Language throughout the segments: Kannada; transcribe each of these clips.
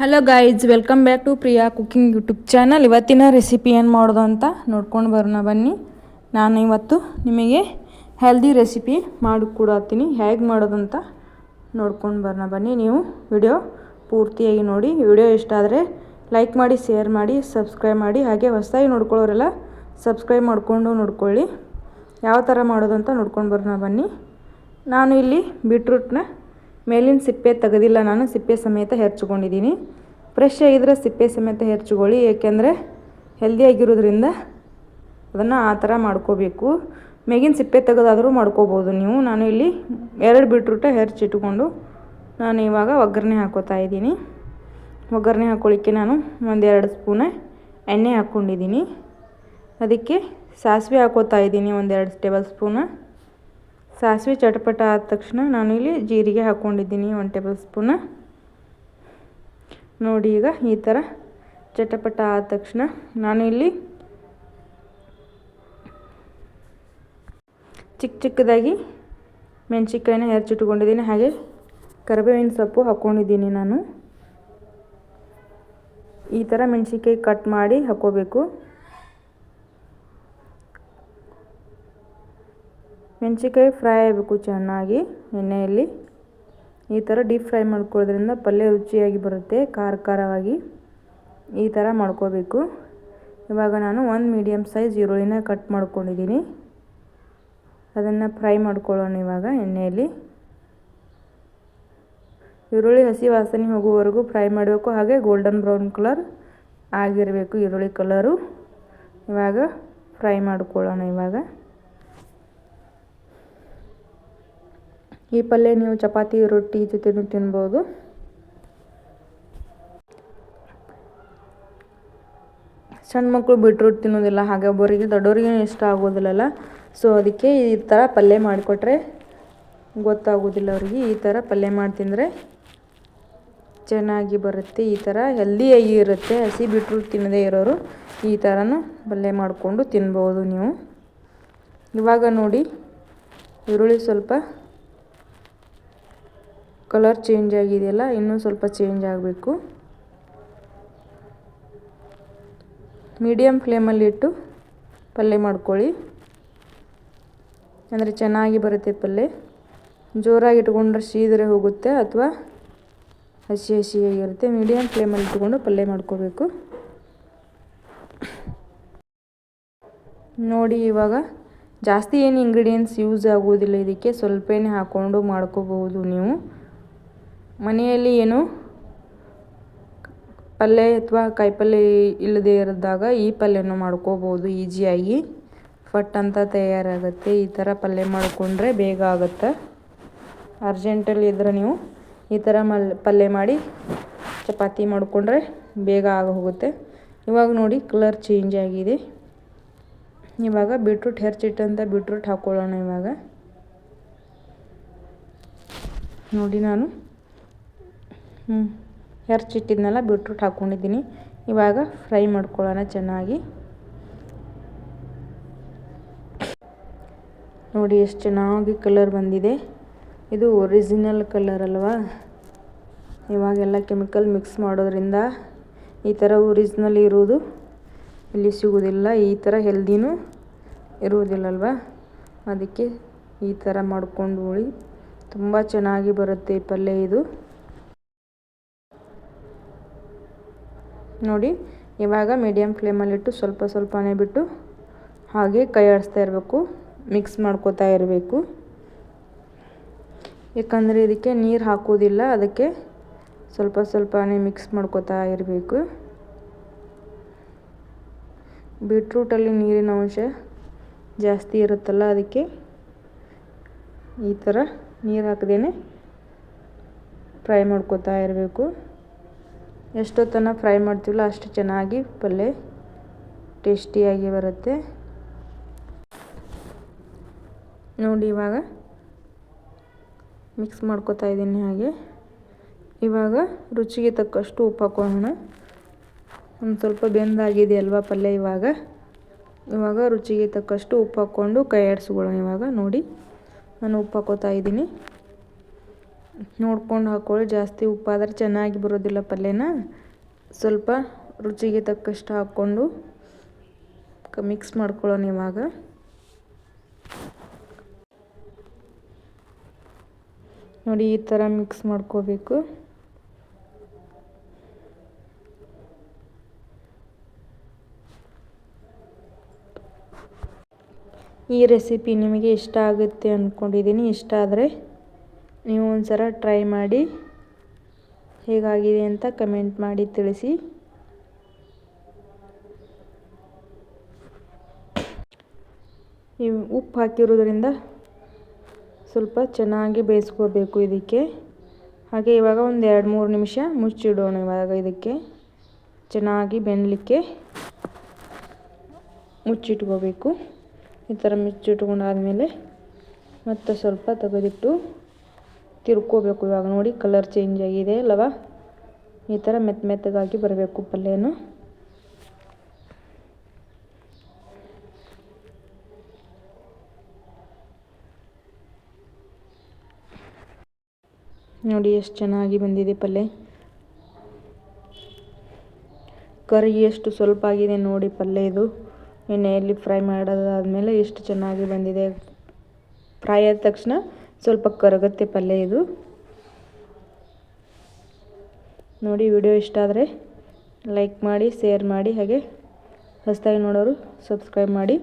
Hello guys welcome back to Priya cooking YouTube channel ಇವತ್ತಿನ ರೆಸಿಪಿ ಏನು ಮಾಡೋದು ಅಂತ ನೋಡ್ಕೊಂಡು ಬರೋಣ ಬನ್ನಿ. ನಾನು ಇವತ್ತು ನಿಮಗೆ ಹೆಲ್ದಿ ರೆಸಿಪಿ ಮಾಡಿಕೊಡತ್ತೀನಿ. ಹೇಗೆ ಮಾಡೋದು ಅಂತ ನೋಡ್ಕೊಂಡು ಬರೋಣ ಬನ್ನಿ. ನೀವು ವಿಡಿಯೋ ಪೂರ್ತಿಯಾಗಿ ನೋಡಿ. ವಿಡಿಯೋ ಇಷ್ಟ ಆದರೆ ಲೈಕ್ ಮಾಡಿ ಶೇರ್ ಮಾಡಿ ಸಬ್ಸ್ಕ್ರೈಬ್ ಮಾಡಿ. ಹಾಗೆ ಹೊಸದಾಗಿ ನೋಡ್ಕೊಳ್ಳೋರೆಲ್ಲ ಸಬ್ಸ್ಕ್ರೈಬ್ ಮಾಡಿಕೊಂಡು ನೋಡ್ಕೊಳ್ಳಿ. ಯಾವ ಥರ ಮಾಡೋದು ಅಂತ ನೋಡ್ಕೊಂಡು ಬರೋಣ ಬನ್ನಿ. ನಾನು ಇಲ್ಲಿ ಬೀಟ್ರೂಟ್ನ ಮೇಲಿನ ಸಿಪ್ಪೆ ತೆಗೆದಿಲ್ಲ ನಾನು, ಸಿಪ್ಪೆ ಸಮೇತ ಹೆರ್ಚ್ಕೊಂಡಿದ್ದೀನಿ. ಫ್ರೆಶ್ ಆಗಿದ್ರೆ ಸಿಪ್ಪೆ ಸಮೇತ ಹೆರ್ಚ್ಕೊಳ್ಳಿ, ಏಕೆಂದರೆ ಹೆಲ್ದಿಯಾಗಿರೋದ್ರಿಂದ ಅದನ್ನು ಆ ಥರ ಮಾಡ್ಕೋಬೇಕು. ಮೇಗಿನ ಸಿಪ್ಪೆ ತೆಗೆದಾದರೂ ಮಾಡ್ಕೋಬೋದು ನೀವು. ನಾನು ಇಲ್ಲಿ ಎರಡು ಬೀಟ್ರೂಟ ಹೆರ್ಚಿಟ್ಕೊಂಡು ನಾನು ಇವಾಗ ಒಗ್ಗರಣೆ ಹಾಕೋತಾ ಇದ್ದೀನಿ. ಒಗ್ಗರಣೆ ಹಾಕ್ಕೊಳ್ಳಿಕ್ಕೆ ನಾನು ಒಂದೆರಡು ಸ್ಪೂನ ಎಣ್ಣೆ ಹಾಕ್ಕೊಂಡಿದ್ದೀನಿ. ಅದಕ್ಕೆ ಸಾಸಿವೆ ಹಾಕೋತಾ ಇದ್ದೀನಿ, ಒಂದೆರಡು ಟೇಬಲ್ ಸ್ಪೂನ. ಸಾಸಿವೆ ಚಟಪಟ ಆದ ತಕ್ಷಣ ನಾನು ಇಲ್ಲಿ ಜೀರಿಗೆ ಹಾಕ್ಕೊಂಡಿದ್ದೀನಿ ಒಂದು ಟೇಬಲ್ ಸ್ಪೂನ. ನೋಡಿ ಈಗ ಈ ಥರ ಚಟಪಟ ಆದ ತಕ್ಷಣ ನಾನು ಇಲ್ಲಿ ಚಿಕ್ಕ ಚಿಕ್ಕದಾಗಿ ಮೆಣಸಿನ್ಕಾಯಿನ ಹೆಚ್ಚಿಟ್ಕೊಂಡಿದ್ದೀನಿ ಹಾಗೆ ಕರಿಬೇವಿನ ಸೊಪ್ಪು ಹಾಕ್ಕೊಂಡಿದ್ದೀನಿ ನಾನು. ಈ ಥರ ಮೆಣಸಿನ್ಕಾಯಿ ಕಟ್ ಮಾಡಿ ಹಾಕ್ಕೋಬೇಕು. ಮೆಣಸಿನ್ಕಾಯಿ ಫ್ರೈ ಆಗಬೇಕು ಚೆನ್ನಾಗಿ ಎಣ್ಣೆಯಲ್ಲಿ. ಈ ಥರ ಡೀಪ್ ಫ್ರೈ ಮಾಡ್ಕೊಳ್ಳೋದ್ರಿಂದ ಪಲ್ಯ ರುಚಿಯಾಗಿ ಬರುತ್ತೆ, ಖಾರ ಖಾರವಾಗಿ. ಈ ಥರ ಮಾಡ್ಕೋಬೇಕು. ಇವಾಗ ನಾನು ಒಂದು ಮೀಡಿಯಮ್ ಸೈಜ್ ಈರುಳ್ಳಿನ ಕಟ್ ಮಾಡ್ಕೊಂಡಿದ್ದೀನಿ. ಅದನ್ನು ಫ್ರೈ ಮಾಡ್ಕೊಳ್ಳೋಣ ಇವಾಗ ಎಣ್ಣೆಯಲ್ಲಿ. ಈರುಳ್ಳಿ ಹಸಿ ವಾಸನೆ ಹೋಗುವವರೆಗೂ ಫ್ರೈ ಮಾಡಬೇಕು, ಹಾಗೆ ಗೋಲ್ಡನ್ ಬ್ರೌನ್ ಕಲರ್ ಆಗಿರಬೇಕು ಈರುಳ್ಳಿ ಕಲರು. ಇವಾಗ ಫ್ರೈ ಮಾಡ್ಕೊಳ್ಳೋಣ ಇವಾಗ. ಈ ಪಲ್ಯ ನೀವು ಚಪಾತಿ, ರೊಟ್ಟಿ ಜೊತೆನೂ ತಿನ್ಬೋದು. ಸಣ್ಣ ಮಕ್ಕಳು ಬೀಟ್ರೂಟ್ ತಿನ್ನೋದಿಲ್ಲ, ಹಾಗೆ ಒಬ್ಬರಿಗೆ ದೊಡ್ಡವ್ರಿಗೆ ಇಷ್ಟ ಆಗೋದಿಲ್ಲಲ್ಲ. ಸೊ ಅದಕ್ಕೆ ಈ ಥರ ಪಲ್ಯ ಮಾಡಿಕೊಟ್ರೆ ಗೊತ್ತಾಗೋದಿಲ್ಲ ಅವ್ರಿಗೆ, ಈ ಥರ ಪಲ್ಯ ಮಾಡಿ ತಿಂದರೆ ಚೆನ್ನಾಗಿ ಬರುತ್ತೆ, ಈ ಥರ ಹೆಲ್ದಿಯಾಗಿ ಇರುತ್ತೆ. ಹಸಿ ಬೀಟ್ರೂಟ್ ತಿನ್ನದೇ ಇರೋರು ಈ ಥರನೂ ಪಲ್ಯ ಮಾಡಿಕೊಂಡು ತಿನ್ಬೋದು ನೀವು. ಇವಾಗ ನೋಡಿ, ಈರುಳ್ಳಿ ಸ್ವಲ್ಪ ಕಲರ್ ಚೇಂಜ್ ಆಗಿದೆಯಲ್ಲ, ಇನ್ನೂ ಸ್ವಲ್ಪ ಚೇಂಜ್ ಆಗಬೇಕು. ಮೀಡಿಯಮ್ ಫ್ಲೇಮಲ್ಲಿಟ್ಟು ಪಲ್ಯ ಮಾಡ್ಕೊಳ್ಳಿ. ಅಂದರೆ ಚೆನ್ನಾಗಿ ಬರುತ್ತೆ ಪಲ್ಯ ಜೋರಾಗಿ ಇಟ್ಕೊಂಡ್ರೆ ಸೀದರೆ ಹೋಗುತ್ತೆ ಅಥವಾ ಹಸಿ ಹಸಿಯಾಗಿರುತ್ತೆ. ಮೀಡಿಯಮ್ ಫ್ಲೇಮಲ್ಲಿ ಇಟ್ಕೊಂಡು ಪಲ್ಯ ಮಾಡ್ಕೋಬೇಕು. ನೋಡಿ ಇವಾಗ ಜಾಸ್ತಿ ಏನು ಇಂಗ್ರೀಡಿಯೆಂಟ್ಸ್ ಯೂಸ್ ಆಗೋದಿಲ್ಲ ಇದಕ್ಕೆ. ಸ್ವಲ್ಪನೇ ಹಾಕ್ಕೊಂಡು ಮಾಡ್ಕೋಬಹುದು ನೀವು. ಮನೆಯಲ್ಲಿ ಏನು? ಪಲ್ಯ ಅಥವಾ ಕಾಯಿಪಲ್ಯ ಇಲ್ಲದೇ ಇರಿದಾಗ ಈ ಪಲ್ಯನೂ ಮಾಡ್ಕೋಬೋದು ಈಜಿಯಾಗಿ ಫಟ್ ಅಂತ ತಯಾರಾಗುತ್ತೆ. ಈ ಥರ ಪಲ್ಯ ಮಾಡಿಕೊಂಡ್ರೆ ಬೇಗ ಆಗುತ್ತೆ. ಅರ್ಜೆಂಟಲ್ಲಿ ಇದ್ರೆ ನೀವು ಈ ಥರ ಮಲ್, ಪಲ್ಯ ಮಾಡಿ ಚಪಾತಿ ಮಾಡಿಕೊಂಡ್ರೆ ಬೇಗ ಆಗ ಹೋಗುತ್ತೆ. ಇವಾಗ ನೋಡಿ ಕಲರ್ ಚೇಂಜ್ ಆಗಿದೆ. ಇವಾಗ ಬೀಟ್ರೂಟ್ ಹೆರ್ಚಿಟ್ಟಂತ ಬೀಟ್ರೂಟ್ ಹಾಕ್ಕೊಳ್ಳೋಣ ಇವಾಗ. ನೋಡಿ ನಾನು. ಹೆರ್ಚಿಟ್ಟಿದ್ನೆಲ್ಲ ಬೀಟ್ರೂಟ್ ಹಾಕ್ಕೊಂಡಿದ್ದೀನಿ ಇವಾಗ ಫ್ರೈ ಮಾಡ್ಕೊಳ್ಳೋಣ ಚೆನ್ನಾಗಿ. ನೋಡಿ ಎಷ್ಟು ಚೆನ್ನಾಗಿ ಕಲರ್ ಬಂದಿದೆ. ಇದು ಒರಿಜಿನಲ್ ಕಲರ್ ಅಲ್ವಾ? ಇವಾಗೆಲ್ಲ ಕೆಮಿಕಲ್ ಮಿಕ್ಸ್ ಮಾಡೋದ್ರಿಂದ ಈ ಥರ ಒರಿಜಿನಲ್ ಇರೋದು ಇಲ್ಲಿ ಸಿಗೋದಿಲ್ಲ. ಈ ಥರ ಹೆಲ್ದಿನೂ ಇರುವುದಿಲ್ಲಲ್ವ? ಅದಕ್ಕೆ ಈ ಥರ ಮಾಡ್ಕೊಂಡು ಉಳಿ ತುಂಬ ಚೆನ್ನಾಗಿ ಬರುತ್ತೆ ಈ ಪಲ್ಯ ಇದು. ನೋಡಿ. ಇವಾಗ ಮೀಡಿಯಮ್ ಫ್ಲೇಮಲ್ಲಿಟ್ಟು ಸ್ವಲ್ಪ ಸ್ವಲ್ಪನೇ ಬಿಟ್ಟು ಹಾಗೆ ಕೈ ಆಡಿಸ್ತಾ ಇರಬೇಕು. ಮಿಕ್ಸ್ ಮಾಡ್ಕೋತಾ ಇರಬೇಕು. ಯಾಕಂದರೆ ಇದಕ್ಕೆ ನೀರು ಹಾಕೋದಿಲ್ಲ ಅದಕ್ಕೆ ಸ್ವಲ್ಪ ಸ್ವಲ್ಪನೇ ಮಿಕ್ಸ್ ಮಾಡ್ಕೋತಾ ಇರಬೇಕು. ಬೀಟ್ರೂಟಲ್ಲಿ ನೀರಿನ ಅಂಶ ಜಾಸ್ತಿ ಇರುತ್ತಲ್ಲ, ಅದಕ್ಕೆ ಈ ಥರ ನೀರು ಹಾಕದೇ ಫ್ರೈ ಮಾಡ್ಕೋತಾ ಇರಬೇಕು. ಎಷ್ಟೊತ್ತನ ಫ್ರೈ ಮಾಡ್ತೀವಲ್ಲ ಅಷ್ಟು ಚೆನ್ನಾಗಿ ಪಲ್ಯ ಟೇಸ್ಟಿಯಾಗಿ ಬರುತ್ತೆ. ನೋಡಿ ಇವಾಗ ಮಿಕ್ಸ್ ಮಾಡ್ಕೋತಾ ಇದ್ದೀನಿ ಹಾಗೆ. ಇವಾಗ ರುಚಿಗೆ ತಕ್ಕಷ್ಟು ಉಪ್ಪು ಹಾಕೋಣ. ಒಂದು ಸ್ವಲ್ಪ ಬೆಂದಾಗಿದೆ ಅಲ್ವಾ ಪಲ್ಯ ಇವಾಗ. ಇವಾಗ ರುಚಿಗೆ ತಕ್ಕಷ್ಟು ಉಪ್ಪು ಹಾಕ್ಕೊಂಡು ಕೈ ಆಡಿಸ್ಕೊಳ್ಳೋಣ ಇವಾಗ. ನೋಡಿ ನಾನು ಉಪ್ಪು ಹಾಕೋತಾ ಇದ್ದೀನಿ. ನೋಡ್ಕೊಂಡು ಹಾಕ್ಕೊಳ್ಳಿ ಜಾಸ್ತಿ ಉಪ್ಪಾದ್ರೆ ಚೆನ್ನಾಗಿ ಬರೋದಿಲ್ಲ ಪಲ್ಯನ. ಸ್ವಲ್ಪ ರುಚಿಗೆ ತಕ್ಕಷ್ಟು ಹಾಕ್ಕೊಂಡು ಮಿಕ್ಸ್ ಮಾಡ್ಕೊಳ್ಳೋಣ ಇವಾಗ. ನೋಡಿ, ಈ ಥರ ಮಿಕ್ಸ್ ಮಾಡ್ಕೋಬೇಕು. ಈ ರೆಸಿಪಿ ನಿಮಗೆ ಇಷ್ಟ ಆಗುತ್ತೆ ಅಂದ್ಕೊಂಡಿದ್ದೀನಿ ಇಷ್ಟ ಆದರೆ ನೀವು ಒಂದು ಟ್ರೈ ಮಾಡಿ ಹೇಗಾಗಿದೆ ಅಂತ ಕಮೆಂಟ್ ಮಾಡಿ ತಿಳಿಸಿ. ಈ ಉಪ್ಪು ಹಾಕಿರೋದ್ರಿಂದ ಸ್ವಲ್ಪ ಚೆನ್ನಾಗಿ ಬೇಯಿಸ್ಕೋಬೇಕು ಇದಕ್ಕೆ. ಹಾಗೆ ಇವಾಗ ಒಂದು ಎರಡು ಮೂರು ನಿಮಿಷ ಮುಚ್ಚಿಡೋಣ ಇವಾಗ ಇದಕ್ಕೆ. ಚೆನ್ನಾಗಿ ಬೆನ್ನಲಿಕ್ಕೆ ಮುಚ್ಚಿಟ್ಕೋಬೇಕು. ಈ ಥರ ಮುಚ್ಚಿಟ್ಕೊಂಡಾದಮೇಲೆ ಮತ್ತೆ ಸ್ವಲ್ಪ ತೆಗೆದಿಟ್ಟು ತಿರ್ಕೋಬೇಕು ಇವಾಗ ನೋಡಿ ಕಲರ್ ಚೇಂಜ್ ಆಗಿದೆ ಅಲ್ಲವಾ? ಈ ಥರ ಮೆತ್ತ ಮೆತ್ತಗಾಗಿ ಬರಬೇಕು ಪಲ್ಯನು. ನೋಡಿ ಎಷ್ಟು ಚೆನ್ನಾಗಿ ಬಂದಿದೆ ಪಲ್ಯ. ಕರಿ ಎಷ್ಟು ಸ್ವಲ್ಪ ಆಗಿದೆ ನೋಡಿ ಪಲ್ಯ ಇದು. ಎಣ್ಣೆಯಲ್ಲಿ ಫ್ರೈ ಮಾಡೋದಾದಮೇಲೆ ಎಷ್ಟು ಚೆನ್ನಾಗಿ ಬಂದಿದೆ. ಫ್ರೈ ಆದ ತಕ್ಷಣ ಸ್ವಲ್ಪ ಕರಗತ್ತೆ ಪಲ್ಯ ಇದು. ನೋಡಿ ವಿಡಿಯೋ ಇಷ್ಟ ಆದರೆ ಲೈಕ್ ಮಾಡಿ, ಶೇರ್ ಮಾಡಿ, ಹಾಗೆ ಹೊಸದಾಗಿ ನೋಡೋರು ಸಬ್ಸ್ಕ್ರೈಬ್ ಮಾಡಿ.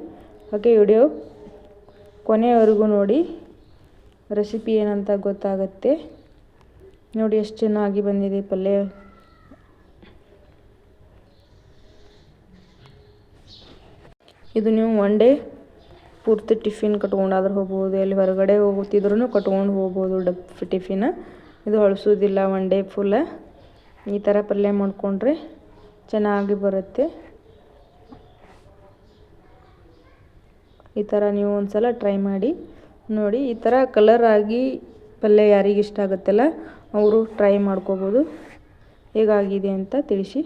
ಹಾಗೆ ವಿಡಿಯೋ ಕೊನೆಯವರೆಗೂ ನೋಡಿ. ರೆಸಿಪಿ ಏನಂತ ಗೊತ್ತಾಗುತ್ತೆ. ನೋಡಿ ಎಷ್ಟು ಚೆನ್ನಾಗಿ ಬಂದಿದೆ ಪಲ್ಯ. ಇದು ನೀವು ಒನ್ ಡೇ ಪೂರ್ತಿ ಟಿಫಿನ್ ಕಟ್ಕೊಂಡಾದ್ರೂ ಹೋಗ್ಬೋದು, ಎಲ್ಲಿ ಹೊರಗಡೆ ಹೋಗುತ್ತಿದ್ರೂ ಕಟ್ಕೊಂಡು ಹೋಗ್ಬೋದು ಡಬ್ ಟಿಫಿನ್. ಇದು ಅಳಿಸೋದಿಲ್ಲ ಒನ್ ಡೇ ಫುಲ್ಲ ಈ ಥರ ಪಲ್ಯ ಮಾಡಿಕೊಂಡ್ರೆ ಚೆನ್ನಾಗಿ ಬರುತ್ತೆ. ಈ ಥರ ನೀವು ಒಂದು ಸಲ ಟ್ರೈ ಮಾಡಿ ನೋಡಿ. ಈ ಥರ ಕಲರ್ ಆಗಿ ಪಲ್ಯ ಯಾರಿಗೆ ಇಷ್ಟ ಆಗುತ್ತಲ್ಲ, ಅವರು ಟ್ರೈ ಮಾಡ್ಕೋಬೋದು. ಹೇಗಾಗಿದೆ ಅಂತ ತಿಳಿಸಿ.